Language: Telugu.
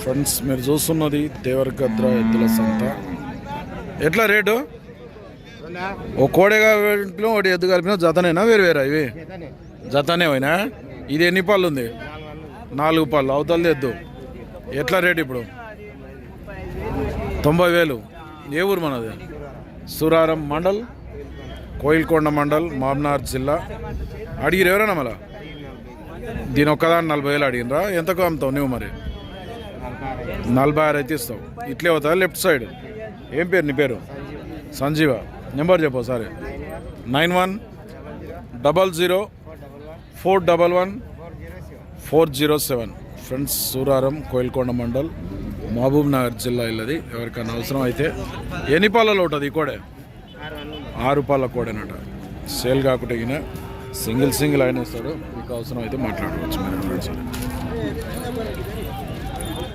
ఫ్రెండ్స్ మీరు చూస్తున్నది దేవరకద్ర ఎద్దుల సంత. ఎట్లా రేటు? ఓ కోడెగా కలిపిన ఒకటి ఎద్దు కలిపిన జతనేనా వేరు వేరా ఇవి? జతనే పోయినా? ఇది ఎన్ని పళ్ళు ఉంది? నాలుగు పళ్ళు అవతలది ఎద్దు. ఎట్లా రేటు ఇప్పుడు? తొంభై వేలు. ఏ ఊరు మనది? సురారం మండల్ కోయిల్కొండ మండల్ మామ్నార్ జిల్లా. అడిగిరు ఎవరైనా మళ్ళా? దీని ఒక్కదాన్ని నలభై వేలు అడిగినరా ఎంతకు అమ్ముతావు నువ్వు మరి? నలభై ఆరు అయితే ఇస్తావు. ఇట్లే అవుతా లెఫ్ట్ సైడ్. ఏం పేరు నీ పేరు? సంజీవ. నెంబర్ చెప్పు సరే nine one double zero four double one four zero seven. Friends Suraram Koilkonda mandal Mahabubnagar జిల్లా ఇల్లది. ఎవరికైనా అవసరం అయితే ఎన్ని పాలలో ఉంటుంది ఈ కోడే? ఆరు పాల కోడేనట. సేల్ కాకుండా సింగిల్ సింగిల్ ఆయన ఇస్తాడు. మీకు అవసరం అయితే మాట్లాడవచ్చు మీరు